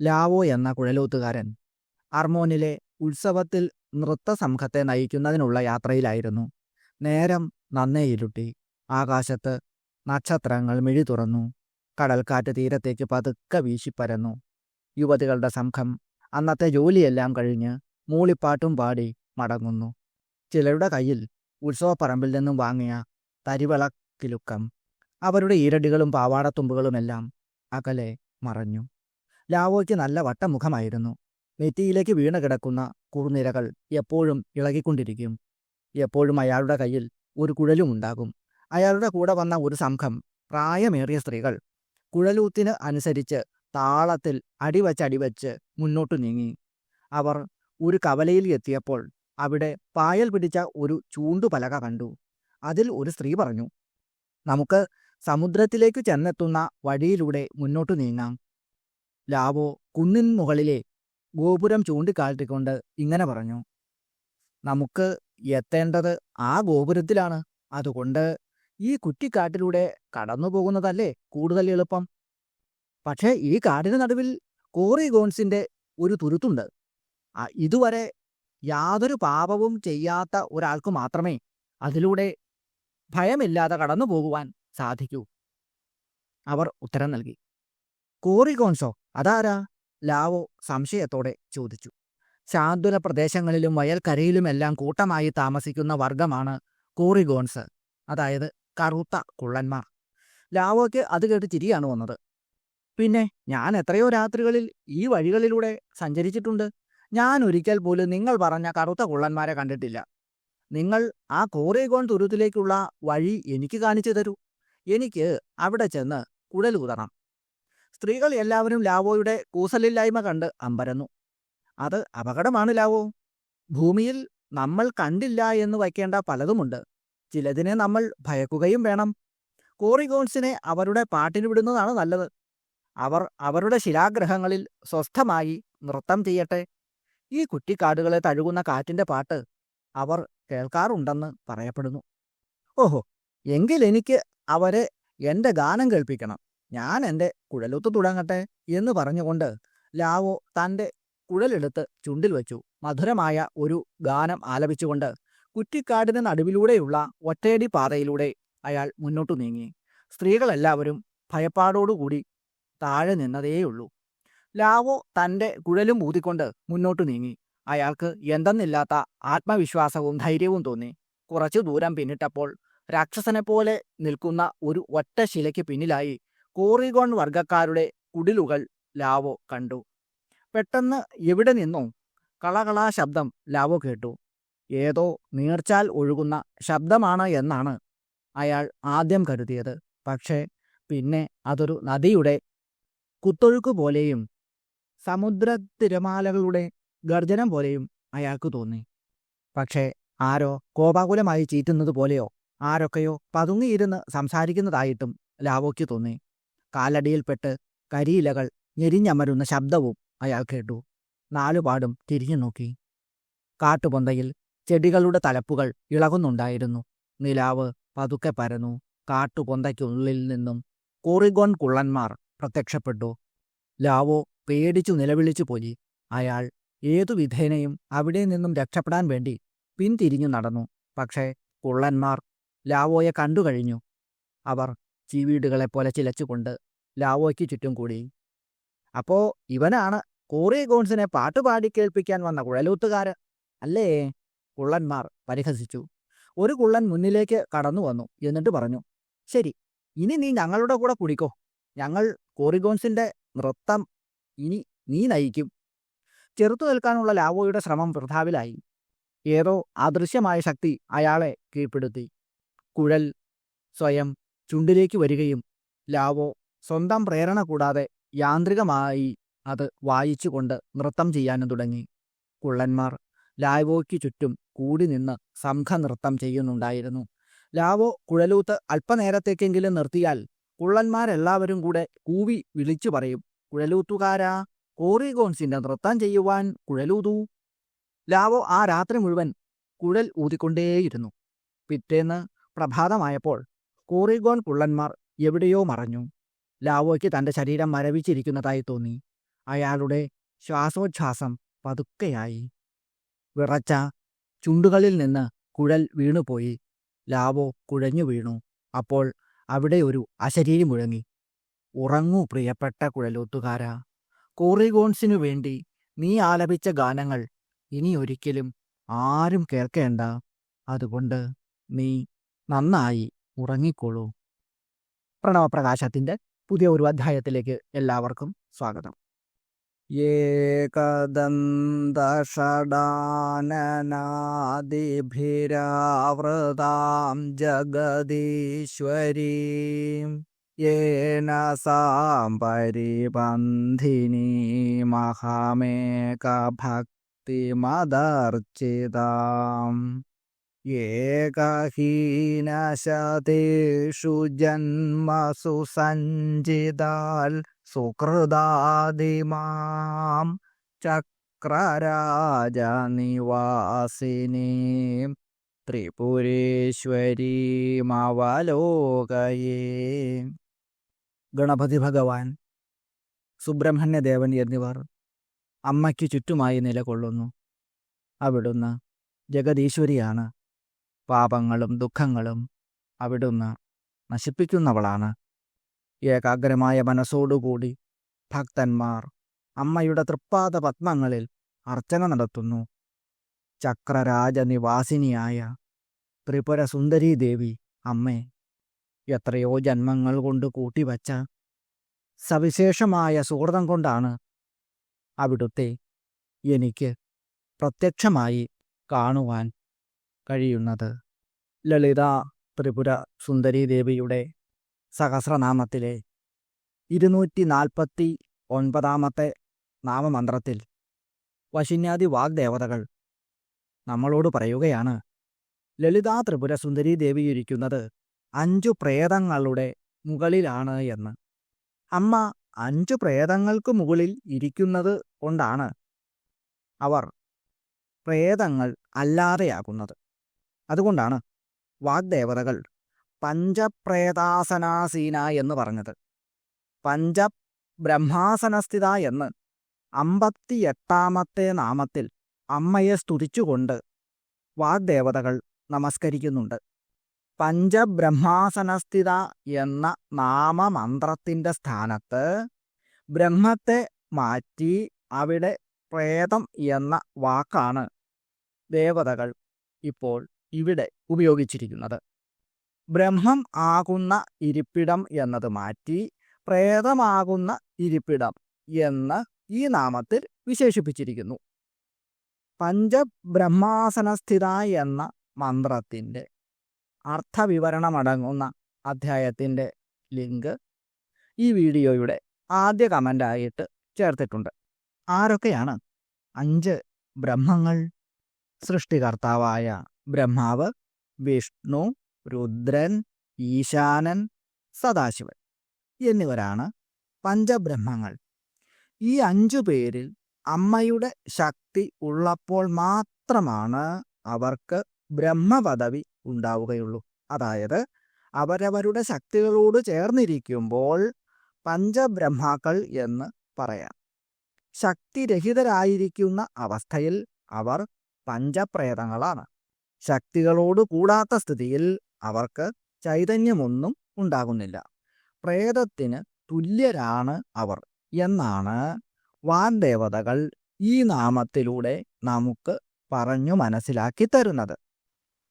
Lao എന്ന കുഴലൂത്തുകാരൻ അർമോനിലെ ഉത്സവത്തിൽ നൃത്തസംഘത്തെ നയിക്കുന്നതിനുള്ള യാത്രയിലായിരുന്നു. നേരം നന്നേ ഇരുട്ടി. ആകാശത്ത് നക്ഷത്രങ്ങൾ മിഴി തുറന്നു. കടൽക്കാറ്റ് തീരത്തേക്ക് പതുക്കെ വീശിപ്പരന്നു യുവതികളുടെ സംഘം അന്നത്തെ ജോലിയെല്ലാം കഴിഞ്ഞ് മൂളിപ്പാട്ടും പാടി മടങ്ങുന്നു. ചിലരുടെ കയ്യിൽ ഉത്സവപ്പറമ്പിൽ നിന്നും വാങ്ങിയ തരിവിളക്കിലുക്കം. അവരുടെ ഈരടികളും പാവാടത്തുമ്പുകളുമെല്ലാം അകലെ മറഞ്ഞു. ലാവോയ്ക്ക് നല്ല വട്ടമുഖമായിരുന്നു. നെറ്റിയിലേക്ക് വീണ് കിടക്കുന്ന കുറുനിരകൾ എപ്പോഴും ഇളകിക്കൊണ്ടിരിക്കും. എപ്പോഴും അയാളുടെ കയ്യിൽ ഒരു കുഴലും ഉണ്ടാകും. അയാളുടെ കൂടെ വന്ന ഒരു സംഘം പ്രായമേറിയ സ്ത്രീകൾ കുഴലൂത്തിന് അനുസരിച്ച് താളത്തിൽ അടിവച്ചടിവച്ച് അടിവച്ച് മുന്നോട്ടു നീങ്ങി. അവർ ഒരു കവലയിൽ എത്തിയപ്പോൾ അവിടെ പായൽ പിടിച്ച ഒരു ചൂണ്ടുപലക കണ്ടു. അതിൽ ഒരു സ്ത്രീ പറഞ്ഞു നമുക്ക് സമുദ്രത്തിലേക്ക് ചെന്നെത്തുന്ന വഴിയിലൂടെ മുന്നോട്ടു നീങ്ങാം. ലാവോ കുന്നിൻ മുകളിലെ ഗോപുരം ചൂണ്ടിക്കാട്ടിക്കൊണ്ട് ഇങ്ങനെ പറഞ്ഞു. നമുക്ക് എത്തേണ്ടത് ആ ഗോപുരത്തിലാണ്. അതുകൊണ്ട് ഈ കുറ്റിക്കാട്ടിലൂടെ കടന്നു പോകുന്നതല്ലേ കൂടുതൽ എളുപ്പം. പക്ഷേ ഈ കാടിന് നടുവിൽ കോറി ഗോൺസിന്റെ ഒരു തുരുത്തുണ്ട്. ഇതുവരെ യാതൊരു പാപവും ചെയ്യാത്ത ഒരാൾക്ക് മാത്രമേ അതിലൂടെ ഭയമില്ലാതെ കടന്നു പോകുവാൻ സാധിക്കൂ. അവർ ഉത്തരം നൽകി. കോറിഗോൺസോ അതാരാ? ലാവോ സംശയത്തോടെ ചോദിച്ചു. ശാന്തുല പ്രദേശങ്ങളിലും വയൽക്കരയിലുമെല്ലാം കൂട്ടമായി താമസിക്കുന്ന വർഗമാണ് കോറിഗോൺസ് അതായത് കറുത്ത കുള്ളന്മാർ. ലാവോയ്ക്ക് അത് കേട്ട് ചിരിയാണ് വന്നത്. പിന്നെ ഞാൻ എത്രയോ രാത്രികളിൽ ഈ വഴികളിലൂടെ സഞ്ചരിച്ചിട്ടുണ്ട്. ഞാൻ ഒരിക്കൽ പോലും നിങ്ങൾ പറഞ്ഞ കറുത്ത കുള്ളന്മാരെ കണ്ടിട്ടില്ല. നിങ്ങൾ ആ കോറിഗോൺ തുരുത്തിലേക്കുള്ള വഴി എനിക്ക് കാണിച്ചു തരൂ. എനിക്ക് അവിടെ ചെന്ന് കുഴലൂതണം സ്ത്രീകൾ എല്ലാവരും ലാവോയുടെ കൂസലില്ലായ്മ കണ്ട് അമ്പരന്നു. അത് അപകടമാണ് ലാവോ. ഭൂമിയിൽ നമ്മൾ കണ്ടില്ല എന്ന് വയ്ക്കേണ്ട പലതുമുണ്ട്. ചിലതിനെ നമ്മൾ ഭയക്കുകയും വേണം. കോറിഗോൺസിനെ അവരുടെ പാട്ടിന് വിടുന്നതാണ് നല്ലത്. അവർ അവരുടെ ശിലാഗ്രഹങ്ങളിൽ സ്വസ്ഥമായി നൃത്തം ചെയ്യട്ടെ. ഈ കുറ്റിക്കാടുകളെ തഴുകുന്ന കാറ്റിന്റെ പാട്ട് അവർ കേൾക്കാറുണ്ടെന്ന് പറയപ്പെടുന്നു. ഓഹോ എങ്കിൽ എനിക്ക് അവരെ എന്റെ ഗാനം കേൾപ്പിക്കണം. ഞാൻ എന്റെ കുഴലൊത്ത് തുടങ്ങട്ടെ എന്ന് പറഞ്ഞുകൊണ്ട് ലാവോ തന്റെ കുഴലെടുത്ത് ചുണ്ടിൽ വെച്ചു. മധുരമായ ഒരു ഗാനം ആലപിച്ചുകൊണ്ട് കുറ്റിക്കാടിന് നടുവിലൂടെയുള്ള ഒറ്റയടി പാതയിലൂടെ അയാൾ മുന്നോട്ടു നീങ്ങി. സ്ത്രീകളെല്ലാവരും ഭയപ്പാടോടുകൂടി താഴെ നിന്നതേയുള്ളൂ. ലാവോ തന്റെ കുഴലും ഊതിക്കൊണ്ട് മുന്നോട്ടു നീങ്ങി. അയാൾക്ക് എന്തെന്നില്ലാത്ത ആത്മവിശ്വാസവും ധൈര്യവും തോന്നി. കുറച്ചു ദൂരം പിന്നിട്ടപ്പോൾ രാക്ഷസനെപ്പോലെ നിൽക്കുന്ന ഒരു ഒറ്റ ശിലയ്ക്ക് പിന്നിലായി കോറിഗോൺ വർഗക്കാരുടെ കുടിലുകൾ ലാവോ കണ്ടു. പെട്ടെന്ന് എവിടെ നിന്നോ കളകളാ ശബ്ദം ലാവോ കേട്ടു. ഏതോ നീർച്ചാൽ ഒഴുകുന്ന ശബ്ദമാണ് എന്നാണ് അയാൾ ആദ്യം കരുതിയത്. പക്ഷേ പിന്നെ അതൊരു നദിയുടെ കുത്തൊഴുക്ക് പോലെയും സമുദ്ര തിരമാലകളുടെ ഗർജനം പോലെയും അയാൾക്ക് തോന്നി. പക്ഷേ ആരോ കോപാകുലമായി ചീറ്റുന്നത് പോലെയോ ആരൊക്കെയോ പതുങ്ങിയിരുന്ന് സംസാരിക്കുന്നതായിട്ടും ലാവോയ്ക്ക് തോന്നി. കാലടിയിൽപ്പെട്ട് കരിയിലകൾ ഞെരിഞ്ഞമരുന്ന ശബ്ദവും അയാൾ കേട്ടു. നാലുപാടും തിരിഞ്ഞു നോക്കി. കാട്ടുപൊന്തയിൽ ചെടികളുടെ തലപ്പുകൾ ഇളകുന്നുണ്ടായിരുന്നു. നിലാവ് പതുക്കെ പരന്നു. കാട്ടുപൊന്തയ്ക്കുള്ളിൽ നിന്നും കോറിഗോൺ കുള്ളന്മാർ പ്രത്യക്ഷപ്പെട്ടു. ലാവോ പേടിച്ചു നിലവിളിച്ചു പോയി. അയാൾ ഏതു വിധേനയും അവിടെ നിന്നും രക്ഷപ്പെടാൻ വേണ്ടി പിന്തിരിഞ്ഞു നടന്നു. പക്ഷേ കുള്ളന്മാർ ലാവോയെ കണ്ടുകഴിഞ്ഞു അവർ ചീവീടുകളെപ്പോലെ ചിലച്ചുകൊണ്ട് ലാവോയ്ക്ക് ചുറ്റും കൂടി. അപ്പോ ഇവനാണ് കോറി ഗോൺസിനെ പാട്ടുപാടി കേൾപ്പിക്കാൻ വന്ന കുഴലൂത്തുകാര് അല്ലേ? കുള്ളന്മാർ പരിഹസിച്ചു. ഒരു കുള്ളൻ മുന്നിലേക്ക് കടന്നു വന്നു എന്നിട്ട് പറഞ്ഞു ശരി ഇനി നീ ഞങ്ങളുടെ കൂടെ കുടിക്കോ. ഞങ്ങൾ കോറിഗോൺസിന്റെ നൃത്തം ഇനി നീ നയിക്കും. ചെറുത്തു നിൽക്കാനുള്ള ലാവോയുടെ ശ്രമം വൃഥാവിലായി. ഏതോ അദൃശ്യമായ ശക്തി അയാളെ കീഴ്പ്പെടുത്തി. കുഴൽ സ്വയം ചുണ്ടിലേക്ക് വരികയും ലാവോ സ്വന്തം പ്രേരണ കൂടാതെ യാന്ത്രികമായി അത് വായിച്ചുകൊണ്ട് നൃത്തം ചെയ്യാനും തുടങ്ങി. കുള്ളന്മാർ ലാവോയ്ക്ക് ചുറ്റും കൂടി നിന്ന് സംഘനൃത്തം ചെയ്യുന്നുണ്ടായിരുന്നു. ലാവോ കുഴലൂത്ത് അല്പനേരത്തേക്കെങ്കിലും നിർത്തിയാൽ കുള്ളന്മാരെല്ലാവരും കൂടെ കൂവി വിളിച്ചു പറയും കുഴലൂത്തുകാരാ കോറിഗോൺസിന്റെ നൃത്തം ചെയ്യുവാൻ കുഴലൂതു. ലാവോ ആ രാത്രി മുഴുവൻ കുഴൽ ഊതിക്കൊണ്ടേയിരുന്നു. പിറ്റേന്ന് പ്രഭാതമായപ്പോൾ കോറിഗോൺ കുള്ളന്മാർ എവിടെയോ മറഞ്ഞു. ലാവോയ്ക്ക് തന്റെ ശരീരം മരവിച്ചിരിക്കുന്നതായി തോന്നി. അയാളുടെ ശ്വാസോച്ഛാസം പതുക്കെയായി. വിറച്ച ചുണ്ടുകളിൽ നിന്ന് കുഴൽ വീണുപോയി. ലാവോ കുഴഞ്ഞു വീണു. അപ്പോൾ അവിടെ ഒരു അശരീരി മുഴങ്ങി. ഉറങ്ങൂ പ്രിയപ്പെട്ട കുഴലൂത്തുകാര. കോറിഗോൺസിനു വേണ്ടി നീ ആലപിച്ച ഗാനങ്ങൾ ഇനി ഒരിക്കലും ആരും കേൾക്കേണ്ട. അതുകൊണ്ട് നീ നന്നായി ഉറങ്ങിക്കോളൂ. പ്രണവപ്രകാശത്തിന്റെ പുതിയ ഒരു അധ്യായത്തിലേക്ക് എല്ലാവർക്കും സ്വാഗതം. ഏകദന്തഷടാനനാദിഭിരാവൃതാം ജഗദീശ്വരീം. യേന സാം പരിബന്ധിനീമഹമേകഭക്തിമദർച്ചിതാം ഏകഹീനശതേഷു ജന്മസു സഞ്ചിതാൽ സുഹൃദാദിമാം ചക്രരാജനിവാസിനീം ത്രിപുരേശ്വരീമവലോകയേ ഗണപതി ഭഗവാൻ സുബ്രഹ്മണ്യദേവൻ എന്നിവർ അമ്മയ്ക്ക് ചുറ്റുമായി നിലകൊള്ളുന്നു. അവിടുന്ന് ജഗദീശ്വരിയാണ് പാപങ്ങളും ദുഃഖങ്ങളും അവിടുന്ന് നശിപ്പിക്കുന്നവളാണ്. ഏകാഗ്രമായ മനസ്സോടുകൂടി ഭക്തന്മാർ അമ്മയുടെ തൃപ്പാദ പത്മങ്ങളിൽ അർച്ചന നടത്തുന്നു. ചക്രരാജനിവാസിനിയായ ത്രിപുരസുന്ദരീ ദേവി അമ്മേ എത്രയോ ജന്മങ്ങൾ കൊണ്ട് കൂട്ടിവച്ച സവിശേഷമായ സുഹൃതം കൊണ്ടാണ് അവിടുത്തെ എനിക്ക് പ്രത്യക്ഷമായി കാണുവാൻ കഴിയുന്നത്. ലളിത ത്രിപുര സുന്ദരി ദേവിയുടെ സഹസ്രനാമത്തിലെ ഇരുന്നൂറ്റി നാൽപ്പത്തി ഒൻപതാമത്തെ നാമമന്ത്രത്തിൽ വശിന്യാദി വാഗ്ദേവതകൾ നമ്മളോട് പറയുകയാണ് ലളിതാ ത്രിപുര സുന്ദരി ദേവി ഇരിക്കുന്നത് അഞ്ചു പ്രേതങ്ങളുടെ മുകളിലാണ് എന്ന്. അമ്മ അഞ്ചു പ്രേതങ്ങൾക്ക് മുകളിൽ ഇരിക്കുന്നത് കൊണ്ടാണ് അവർ പ്രേതങ്ങൾ അല്ലാതെയാകുന്നത്. അതുകൊണ്ടാണ് വാഗ്ദേവതകൾ പഞ്ചപ്രേതാസനാസീന എന്ന് പറഞ്ഞത്. പഞ്ച ബ്രഹ്മാസനസ്ഥിത എന്ന് അമ്പത്തിയെട്ടാമത്തെ നാമത്തിൽ അമ്മയെ സ്തുതിച്ചുകൊണ്ട് വാഗ്ദേവതകൾ നമസ്കരിക്കുന്നുണ്ട്. പഞ്ചബ്രഹ്മാസനസ്ഥിത എന്ന നാമമന്ത്രത്തിന്റെ സ്ഥാനത്ത് ബ്രഹ്മത്തെ മാറ്റി അവിടെ പ്രേതം എന്ന വാക്കാണ് ദേവതകൾ ഇപ്പോൾ ഇവിടെ ഉപയോഗിച്ചിരിക്കുന്നത്. ബ്രഹ്മം ആകുന്ന ഇരിപ്പിടം എന്നത് മാറ്റി പ്രേതമാകുന്ന ഇരിപ്പിടം എന്ന് ഈ നാമത്തിൽ വിശേഷിപ്പിച്ചിരിക്കുന്നു. പഞ്ചബ്രഹ്മാസനസ്ഥിത എന്ന മന്ത്രത്തിന്റെ അർത്ഥവിവരണമടങ്ങുന്ന അധ്യായത്തിന്റെ ലിങ്ക് ഈ വീഡിയോയുടെ ആദ്യ കമന്റായിട്ട് ചേർത്തിട്ടുണ്ട്. ആരൊക്കെയാണ്? അഞ്ച് ബ്രഹ്മങ്ങൾ സൃഷ്ടികർത്താവായ ബ്രഹ്മാവ് വിഷ്ണു രുദ്രൻ ഈശാനൻ സദാശിവൻ എന്നിവരാണ് പഞ്ചബ്രഹ്മങ്ങൾ. ഈ അഞ്ചു പേരിൽ അമ്മയുടെ ശക്തി ഉള്ളപ്പോൾ മാത്രമാണ് അവർക്ക് ബ്രഹ്മപദവി ഉണ്ടാവുകയുള്ളൂ. അതായത് അവരവരുടെ ശക്തികളോട് ചേർന്നിരിക്കുമ്പോൾ പഞ്ചബ്രഹ്മാക്കൾ എന്ന് പറയാം. ശക്തിരഹിതരായിരിക്കുന്ന അവസ്ഥയിൽ അവർ പഞ്ചപ്രേതങ്ങളാണ്. ശക്തികളോട് കൂടാത്ത സ്ഥിതിയിൽ അവർക്ക് ചൈതന്യമൊന്നും ഉണ്ടാകുന്നില്ല. പ്രേതത്തിന് തുല്യരാണ് അവർ എന്നാണ് വാൻദേവതകൾ ഈ നാമത്തിലൂടെ നമുക്ക് പറഞ്ഞു മനസ്സിലാക്കി തരുന്നത്.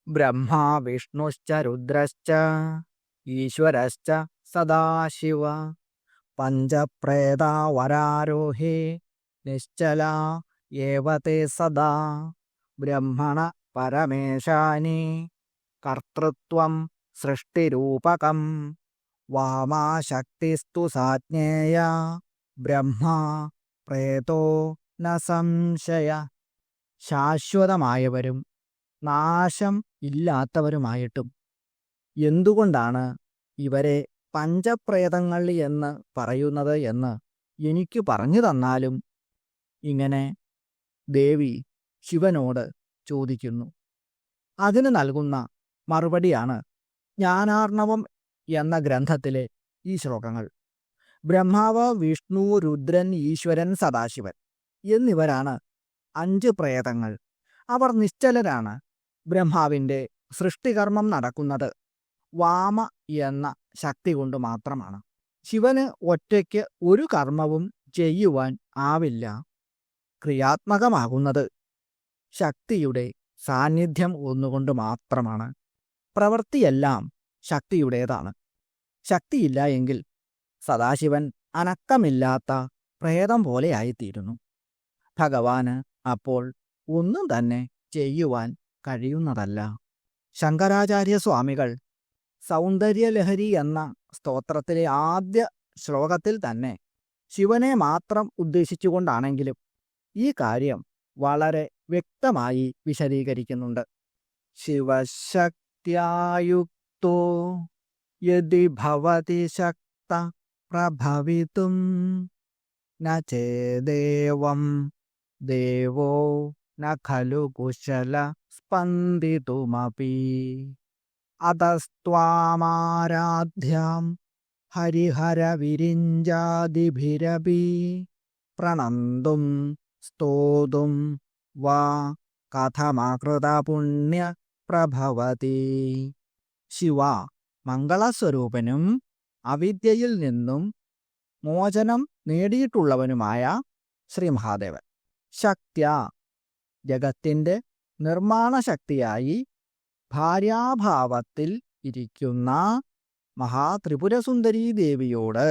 ബ്രഹ്മ വിഷ്ണുശ്ച രുദ്രശ്ച ഈശ്വരശ്ച സദാശിവ പഞ്ചപ്രേതാവരാരോഹേ നിശ്ചല ഏവത്തെ സദാ ബ്രഹ്മണ പരമേശാനി കർത്തൃത്വം സൃഷ്ടിരൂപകം വാമാശക്തിസ്തു സാജ്ഞേയ ബ്രഹ്മാ പ്രേതോ ന സംശയ. ശാശ്വതമായവരും നാശം ഇല്ലാത്തവരുമായിട്ടും എന്തുകൊണ്ടാണ് ഇവരെ പഞ്ചപ്രേതങ്ങൾ എന്ന് പറയുന്നത് എന്ന് എനിക്ക് പറഞ്ഞു തന്നാലും ഇങ്ങനെ ദേവി ശിവനോട് ചോദിക്കുന്നു. അതിന് നൽകുന്ന മറുപടിയാണ് ജ്ഞാനാർണവം എന്ന ഗ്രന്ഥത്തിലെ ഈ ശ്ലോകങ്ങൾ. ബ്രഹ്മാവ് വിഷ്ണു രുദ്രൻ ഈശ്വരൻ സദാശിവൻ എന്നിവരാണ് അഞ്ച് പ്രേതങ്ങൾ. അവർ നിശ്ചലരാണ്. ബ്രഹ്മാവിന്റെ സൃഷ്ടികർമ്മം നടക്കുന്നത് വാമ എന്ന ശക്തി കൊണ്ട് മാത്രമാണ്. ശിവന് ഒറ്റയ്ക്ക് ഒരു കർമ്മവും ചെയ്യുവാൻ ആവില്ല. ക്രിയാത്മകമാകുന്നത് ശക്തിയുടെ സാന്നിധ്യം ഒന്നുകൊണ്ട് മാത്രമാണ്. പ്രവൃത്തിയെല്ലാം ശക്തിയുടേതാണ്. ശക്തിയില്ല എങ്കിൽ സദാശിവൻ അനക്കമില്ലാത്ത പ്രേതം പോലെയായിത്തീരുന്നു. ഭഗവാന് അപ്പോൾ ഒന്നും തന്നെ ചെയ്യുവാൻ കഴിയുന്നതല്ല. ശങ്കരാചാര്യ സ്വാമികൾ സൗന്ദര്യലഹരി എന്ന സ്തോത്രത്തിലെ ആദ്യ ശ്ലോകത്തിൽ തന്നെ ശിവനെ മാത്രം ഉദ്ദേശിച്ചുകൊണ്ടാണെങ്കിലും ഈ കാര്യം വളരെ വ്യക്തമായി വിശദീകരിക്കുന്നുണ്ട്. ശിവശക്തിയായുക്തോ യതി ഭവതി ശക്ത പ്രഭവിതും നേദേവം ദേവോ ന ഖലു കുശല സ്പന്ദിതുമപി. അതസ്ത്വാമാരാധ്യാം ഹരിഹരവിരിഞ്ചാതിഭിരപി പ്രണന്തും സ്തോതും വാ കഥമാകൃതപുണ്യ പ്രഭവതി ശിവ മംഗളസ്വരൂപനും അവിദ്യയിൽ നിന്നും മോചനം നേടിയിട്ടുള്ളവനുമായ ശ്രീ മഹാദേവൻ ശക്ത്യ ജഗത്തിന്റെ നിർമ്മാണ ശക്തിയായി ഭാര്യാഭാവത്തിൽ ഇരിക്കുന്ന മഹാത്രിപുരസുന്ദരീ ദേവിയോട്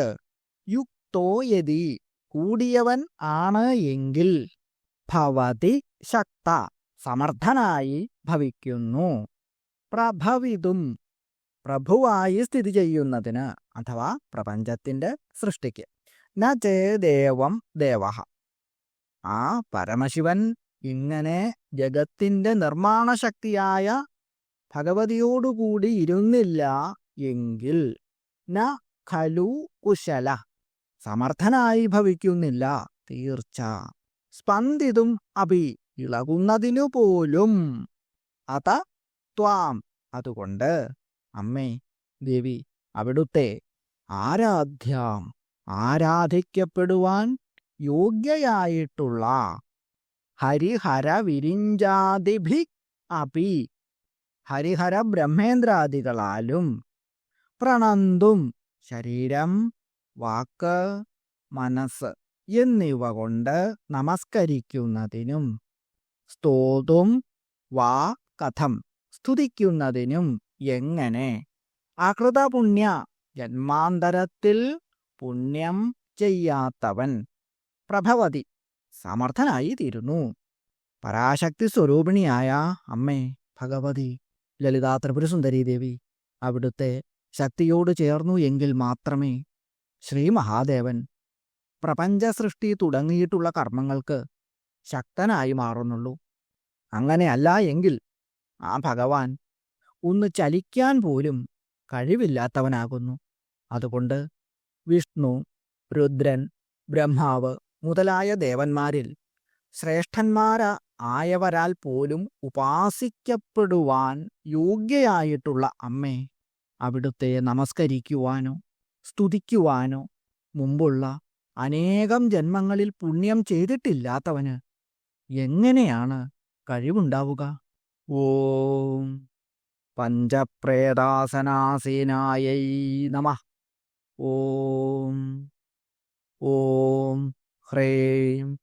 കൂടിയവൻ ആണ് എങ്കിൽ ഭവതി ശക്ത സമർത്ഥനായി ഭവിക്കുന്നു. പ്രഭവിതും പ്രഭുവായി സ്ഥിതി ചെയ്യുന്നതിന് അഥവാ പ്രപഞ്ചത്തിന്റെ സൃഷ്ടിക്ക്. ന ചേദേവം ദേവ ആ പരമശിവൻ ഇങ്ങനെ ജഗത്തിന്റെ നിർമ്മാണ ശക്തിയായ ഭഗവതിയോടുകൂടി ഇരുന്നില്ല എങ്കിൽ ന ഖലു കുശല. സമർത്ഥനായി ഭവിക്കുന്നില്ല. തീർച്ച. സ്പന്ദിതും അഭി ഇളകുന്നതിനു പോലും. അത ത്വാം. അതുകൊണ്ട് അമ്മേ ദേവി അവിടുത്തെ ആരാധ്യാം ആരാധിക്കപ്പെടുവാൻ യോഗ്യയായിട്ടുള്ള ഹരിഹര വിരിഞ്ചാതിഭി അപി ഹരിഹര ബ്രഹ്മേന്ദ്രാദികളാലും പ്രണന്തും ശരീരം വാക്ക് മനസ്സ് എന്നിവ കൊണ്ട് നമസ്കരിക്കുന്നതിനും സ്തോതും വാ കഥം സ്തുതിക്കുന്നതിനും എങ്ങനെ? അകൃതപുണ്യ ജന്മാന്തരത്തിൽ പുണ്യം ചെയ്യാത്തവൻ പ്രഭവതി സമർത്ഥനായി തീരുന്നു പരാശക്തി സ്വരൂപിണിയായ അമ്മേ ഭഗവതി ലളിതാ ത്രിപുരസുന്ദരി ദേവി അവിടുത്തെ ശക്തിയോട് ചേർന്നു എങ്കിൽ മാത്രമേ ശ്രീ മഹാദേവൻ പ്രപഞ്ച സൃഷ്ടി തുടങ്ങിയിട്ടുള്ള കർമ്മങ്ങൾക്ക് ശക്തനായി മാറുന്നുള്ളൂ. അങ്ങനെയല്ല എങ്കിൽ ആ ഭഗവാൻ ഒന്ന് ചലിക്കാൻ പോലും കഴിവില്ലാത്തവനാകുന്നു. അതുകൊണ്ട് വിഷ്ണു രുദ്രൻ ബ്രഹ്മാവ് മുതലായ ദേവന്മാരിൽ ശ്രേഷ്ഠന്മാര ആയവരാൽ പോലും ഉപാസിക്കപ്പെടുവാൻ യോഗ്യയായിട്ടുള്ള അമ്മേ അവിടുത്തെ നമസ്കരിക്കുവാനോ സ്തുതിക്കുവാനോ മുമ്പുള്ള അനേകം ജന്മങ്ങളിൽ പുണ്യം ചെയ്തിട്ടില്ലാത്തവന് എങ്ങനെയാണ് കഴിവുണ്ടാവുക? ഓം പഞ്ചപ്രേതാസനാസേനായൈ നമ. ഓം ഓം ഹ്രേം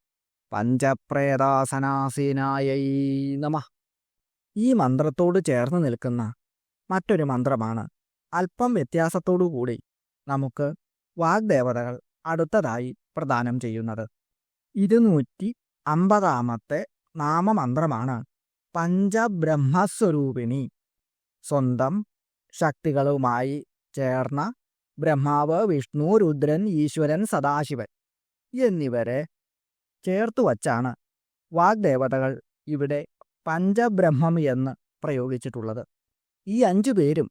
പഞ്ചപ്രേതാസനാസേനായൈ നമ. ഈ മന്ത്രത്തോട് ചേർന്ന് നിൽക്കുന്ന മറ്റൊരു മന്ത്രമാണ് അല്പം വ്യത്യാസത്തോടുകൂടി നമുക്ക് വാഗ്ദേവതകൾ അടുത്തതായി പ്രദാനം ചെയ്യുന്നത്. ഇരുന്നൂറ്റി അമ്പതാമത്തെ നാമമന്ത്രമാണ് പഞ്ചബ്രഹ്മസ്വരൂപിണി. സ്വന്തം ശക്തികളുമായി ചേർന്ന ബ്രഹ്മാവ് വിഷ്ണു രുദ്രൻ ഈശ്വരൻ സദാശിവൻ എന്നിവരെ ചേർത്തു വച്ചാണ് വാഗ്ദേവതകൾ ഇവിടെ പഞ്ചബ്രഹ്മം എന്ന് പ്രയോഗിച്ചിട്ടുള്ളത്. ഈ അഞ്ചു പേരും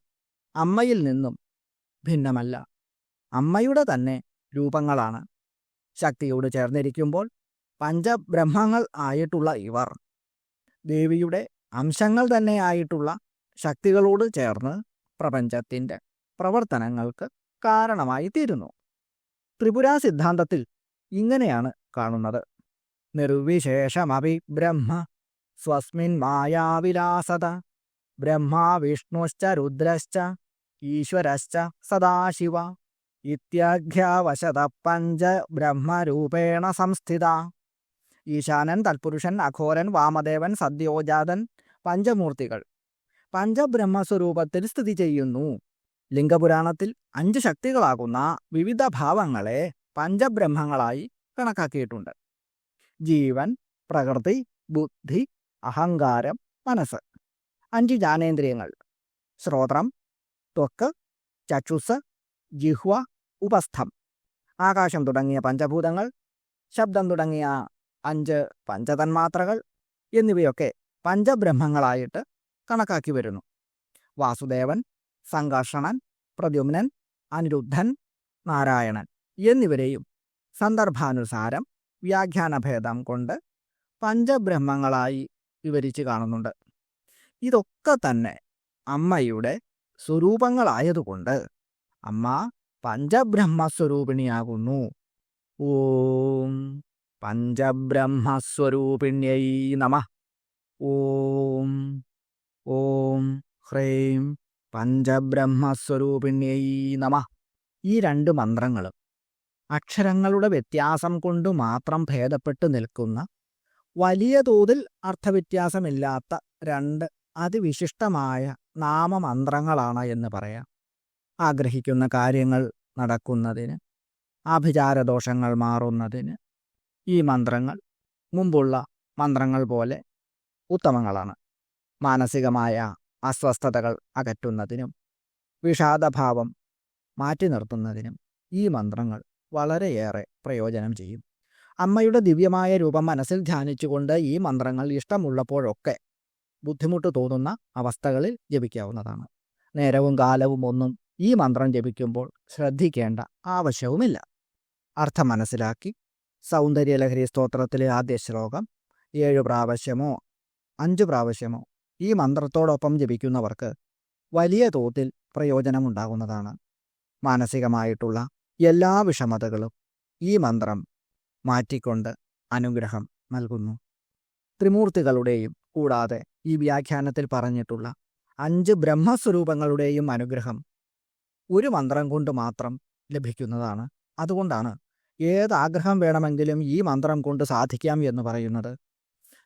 അമ്മയിൽ നിന്നും ഭിന്നമല്ല. അമ്മയുടെ തന്നെ രൂപങ്ങളാണ്. ശക്തിയോട് ചേർന്നിരിക്കുമ്പോൾ പഞ്ചബ്രഹ്മങ്ങൾ ആയിട്ടുള്ള ഇവർ ദേവിയുടെ അംശങ്ങൾ തന്നെയായിട്ടുള്ള ശക്തികളോട് ചേർന്ന് പ്രപഞ്ചത്തിന്റെ പ്രവർത്തനങ്ങൾക്ക് കാരണമായി തീരുന്നു. ത്രിപുര സിദ്ധാന്തത്തിൽ ഇങ്ങനെയാണ് കാണുന്നത്. നിർവിശേഷമപി ബ്രഹ്മ സ്വസ്മിൻ മായാവിലാസത ബ്രഹ്മ വിഷ്ണുശ്ച രുദ്രശ്ച ഈശ്വരശ്ച സദാശിവ. ഇത്യാഖ്യാവശത പഞ്ച ബ്രഹ്മരൂപേണ സംസ്ഥിത. ഈശാനൻ തൽപുരുഷൻ അഘോരൻ വാമദേവൻ സദ്യോജാതൻ പഞ്ചമൂർത്തികൾ. പഞ്ചബ്രഹ്മസ്വരൂപത്തിൽ സ്ഥിതി ചെയ്യുന്നു. ലിംഗപുരാണത്തിൽ അഞ്ച് ശക്തികളാകുന്ന വിവിധ ഭാവങ്ങളെ പഞ്ചബ്രഹ്മങ്ങളായി കണക്കാക്കിയിട്ടുണ്ട്. ജീവൻ പ്രകൃതി ബുദ്ധി അഹങ്കാരം മനസ്സ്. അഞ്ച് ജ്ഞാനേന്ദ്രിയങ്ങൾ. ശ്രോത്രം ത്വക്ക് ചക്ഷുസ് ജിഹ്വ ഉപസ്ഥം. ആകാശം തുടങ്ങിയ പഞ്ചഭൂതങ്ങൾ ശബ്ദം തുടങ്ങിയ അഞ്ച് പഞ്ചതന്മാത്രകൾ എന്നിവയൊക്കെ പഞ്ചബ്രഹ്മങ്ങളായിട്ട് കണക്കാക്കി വരുന്നു. വാസുദേവൻ സംഘർഷണൻ പ്രദ്യുമ്നൻ അനിരുദ്ധൻ നാരായണൻ എന്നിവരെയും സന്ദർഭാനുസാരം വ്യാഖ്യാനഭേദം കൊണ്ട് പഞ്ചബ്രഹ്മങ്ങളായി വിവരിച്ച് കാണുന്നുണ്ട്. ഇതൊക്കെ തന്നെ അമ്മയുടെ സ്വരൂപങ്ങളായതുകൊണ്ട് അമ്മ പഞ്ചബ്രഹ്മസ്വരൂപിണിയാകുന്നു. ഓം പഞ്ചബ്രഹ്മസ്വരൂപിണ്യൈ നമ. ഓം ഓം ഹ്രൈം പഞ്ചബ്രഹ്മസ്വരൂപിണ്യൈ നമ. ഈ രണ്ട് മന്ത്രങ്ങളും അക്ഷരങ്ങളുടെ വ്യത്യാസം കൊണ്ട് മാത്രം ഭേദപ്പെട്ടു നിൽക്കുന്ന വലിയ തോതിൽ അർത്ഥവ്യത്യാസമില്ലാത്ത രണ്ട് അതിവിശിഷ്ടമായ നാമമന്ത്രങ്ങളാണ് എന്ന് പറയാം. ആഗ്രഹിക്കുന്ന കാര്യങ്ങൾ നടക്കുന്നതിന് ആഭിചാരദോഷങ്ങൾ മാറുന്നതിന് ഈ മന്ത്രങ്ങൾ മുമ്പുള്ള മന്ത്രങ്ങൾ പോലെ ഉത്തമങ്ങളാണ്. മാനസികമായ അസ്വസ്ഥതകൾ അകറ്റുന്നതിനും വിഷാദഭാവം മാറ്റി നിർത്തുന്നതിനും ഈ മന്ത്രങ്ങൾ വളരെയേറെ പ്രയോജനം ചെയ്യും. അമ്മയുടെ ദിവ്യമായ രൂപം മനസ്സിൽ ധ്യാനിച്ചുകൊണ്ട് ഈ മന്ത്രങ്ങൾ ഇഷ്ടമുള്ളപ്പോഴൊക്കെ ബുദ്ധിമുട്ട് തോന്നുന്ന അവസ്ഥകളിൽ ജപിക്കാവുന്നതാണ്. നേരവും കാലവും ഒന്നും ഈ മന്ത്രം ജപിക്കുമ്പോൾ ശ്രദ്ധിക്കേണ്ട ആവശ്യവുമില്ല. അർത്ഥം മനസ്സിലാക്കി. സൗന്ദര്യലഹരി സ്തോത്രത്തിലെ ആദ്യ ശ്ലോകം ഏഴു പ്രാവശ്യമോ അഞ്ചു പ്രാവശ്യമോ ഈ മന്ത്രത്തോടൊപ്പം ജപിക്കുന്നവർക്ക് വലിയ തോതിൽ പ്രയോജനമുണ്ടാകുന്നതാണ്. മാനസികമായിട്ടുള്ള എല്ലാ വിഷമതകളും ഈ മന്ത്രം മാറ്റിക്കൊണ്ട് അനുഗ്രഹം നൽകുന്നു. ത്രിമൂർത്തികളുടെയും കൂടാതെ ഈ വ്യാഖ്യാനത്തിൽ പറഞ്ഞിട്ടുള്ള അഞ്ച് ബ്രഹ്മസ്വരൂപങ്ങളുടെയും അനുഗ്രഹം ഒരു മന്ത്രം കൊണ്ട് മാത്രം ലഭിക്കുന്നതാണ്. അതുകൊണ്ടാണ് ഏത് ആഗ്രഹം വേണമെങ്കിലും ഈ മന്ത്രം കൊണ്ട് സാധിക്കാം എന്ന് പറയുന്നത്.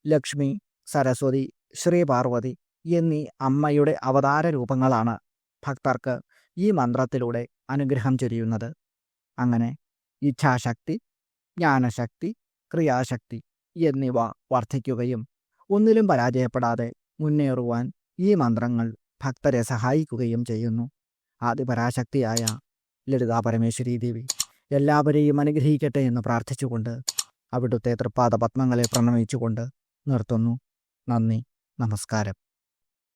ലക്ഷ്മി സരസ്വതി ശ്രീ പാർവതി എന്നീ അമ്മയുടെ അവതാര രൂപങ്ങളാണ് ഭക്തർക്ക് ഈ മന്ത്രത്തിലൂടെ അനുഗ്രഹം ചൊരിയുന്നത്. അങ്ങനെ ഇച്ഛാശക്തി ജ്ഞാനശക്തി ക്രിയാശക്തി എന്നിവ വർദ്ധിക്കുകയും ഒന്നിലും പരാജയപ്പെടാതെ മുന്നേറുവാൻ ഈ മന്ത്രങ്ങൾ ഭക്തരെ സഹായിക്കുകയും ചെയ്യുന്നു. ആദിപരാശക്തിയായ ലളിതാ പരമേശ്വരി ദേവി. എല്ലാവരെയും അനുഗ്രഹിക്കട്ടെ എന്ന് പ്രാർത്ഥിച്ചുകൊണ്ട് അവിടുത്തെ തൃപ്പാദ പത്മങ്ങളെ പ്രണമിച്ചുകൊണ്ട് നിർത്തുന്നു. നന്ദി. നമസ്കാരം.